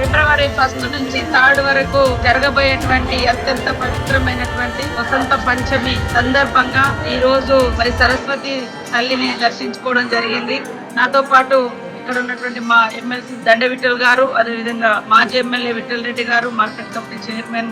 ఫిబ్రవరి first నుంచి third వరకు జరగబోయేటువంటి అత్యంత పవిత్రమైనటువంటి వసంత పంచమి సందర్భంగా ఈ రోజు మరి సరస్వతి తల్లిని దర్శించుకోవడం జరిగింది. నాతో పాటు ఇక్కడ ఉన్నటువంటి మా ఎమ్మెల్సీ దండ విఠల్ గారు అదేవిధంగా మాజీ ఎమ్మెల్యే విఠల్ రెడ్డి గారు మార్కెట్ కమిటీ చైర్మన్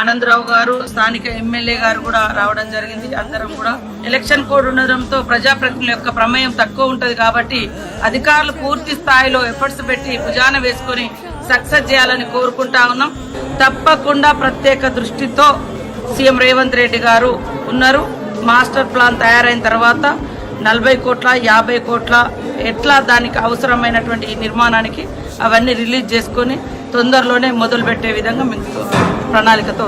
ఆనందరావు గారు స్థానిక ఎమ్మెల్యే గారు కూడా రావడం జరిగింది. అందరం కూడా ఎలక్షన్ కోడ్ ఉండడంతో ప్రజాప్రతినిధుల యొక్క ప్రమేయం తక్కువ ఉంటది కాబట్టి అధికారులు పూర్తి స్థాయిలో ఎఫర్ట్స్ పెట్టి భుజాన వేసుకొని సక్సెస్ చేయాలని కోరుకుంటా ఉన్నాం. తప్పకుండా ప్రత్యేక దృష్టితో సీఎం రేవంత్ రెడ్డి గారు ఉన్నారు. మాస్టర్ ప్లాన్ తయారైన తర్వాత నలభై కోట్ల యాభై కోట్ల ఎట్లా దానికి అవసరమైనటువంటి నిర్మాణానికి అవన్నీ రిలీజ్ చేసుకొని తొందరలోనే మొదలుపెట్టే విధంగా మీకు ప్రణాళికతో